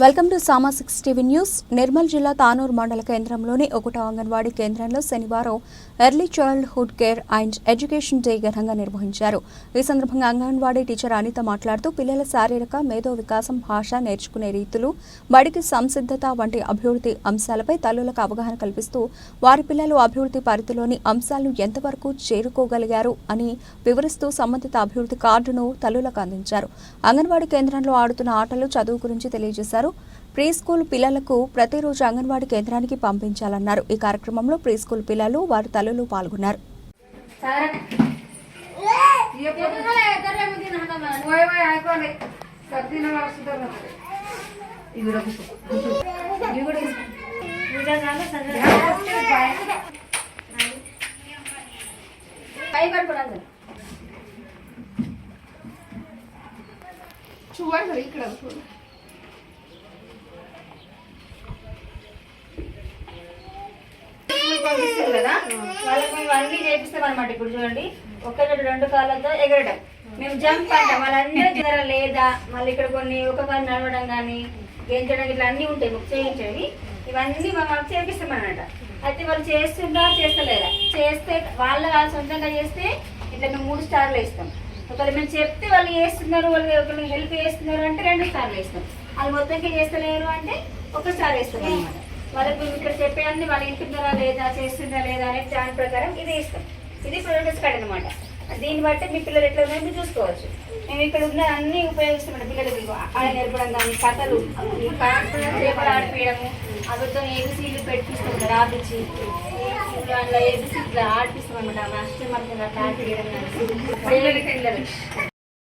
Welcome to Sama six TV news. Nirmal జిల్లా తానూరు మండల కేంద్రంలోని ఒకటో అంగన్వాడీ కేంద్రంలో శనివారం early childhood care and education day ఘనంగా నిర్వహించారు. ఈ సందర్భంగా అంగన్వాడీ టీచర్ అనిత మాట్లాడుతూ పిల్లల శారీరక మేధో వికాసం భాష నేర్చుకునే రీతులు బడికి సంసిద్ధత వంటి అభివృద్ధి అంశాలపై తల్లులకు అవగాహన కల్పిస్తూ వారి పిల్లలు అభివృద్ధి పరిధిలోని అంశాలను ఎంతవరకు చేరుకోగలిగారు అని వివరిస్తూ సంబంధిత అభివృద్ధి కార్డును తల్లులకు అందించారు. అంగన్వాడీ కేంద్రంలో ఆడుతున్న ఆటలు చదువు గురించి తెలియజేశారు. ప్రీ స్కూల్ పిల్లలకు ప్రతిరోజు అంగన్వాడీ కేంద్రానికి పంపించాలన్నారు. ఈ కార్యక్రమంలో ప్రీ స్కూల్ పిల్లలు వారి తల్లులు పాల్గొన్నారు. చూడండి ఇక్కడ చూడండి. పంపిస్తారు కదా? వాళ్ళకి మేము అన్ని చేపిస్తాం అనమాట ఇప్పుడు చూడండి. ఒకటి రెండు కాళ్ళతో ఎగరడం మేము జంప్ అంటాం. వాళ్ళందరూ లేదా? మళ్ళీ ఇక్కడ కొన్ని ఒక పని నడవడం కానీ గెంచడం ఇట్లా అన్నీ ఉంటాయి. బుక్ చేయించేవి. ఇవన్నీ మాకు చేపిస్తాం అనమాట అయితే వాళ్ళు చేస్తుందా చేస్తలేదా చేస్తే వాళ్ళ వాళ్ళు సొంతంగా చేస్తే ఇట్లా మేము మూడు స్టార్లు ఇస్తాం ఒకవేళ మేము చెప్తే వాళ్ళు చేస్తున్నారు వాళ్ళు ఒకళ్ళు హెల్ప్ చేస్తున్నారు అంటే రెండు స్టార్లు ఇస్తాం వాళ్ళు మొత్తంగా చేస్తలేరు అంటే ఒక స్టార్ ఇస్తాం అనమాట వాళ్ళకి మేము ఇక్కడ చెప్పేవన్నీ వాళ్ళు వింటున్నారా లేదా చేస్తుందా లేదా అనే దాని ప్రకారం ఇది ఇస్తాం. ఇది ప్రోడక్ట్స్ కార్డ్ అనమాట దీన్ని బట్టి మీ పిల్లలు ఎట్లా ఉన్నాయో మీరు చూసుకోవచ్చు. మేము ఇక్కడ ఉన్న అన్ని ఉపయోగిస్తామంట పిల్లలకి ఆడ నేర్పడం కానీ కథలు చేపలు కాన్ఫరెన్స్ పేపర్ ఆడిపించడము అవితో ఏబిసీలు పెట్టిస్తాం కదా ఆపించి. ఏబిసీ ఇట్లా ఆడిపిస్తాం అనమాట మా మనకి అట్లా ఆడిపించడం కానీ. పిల్లలకి పిల్లలు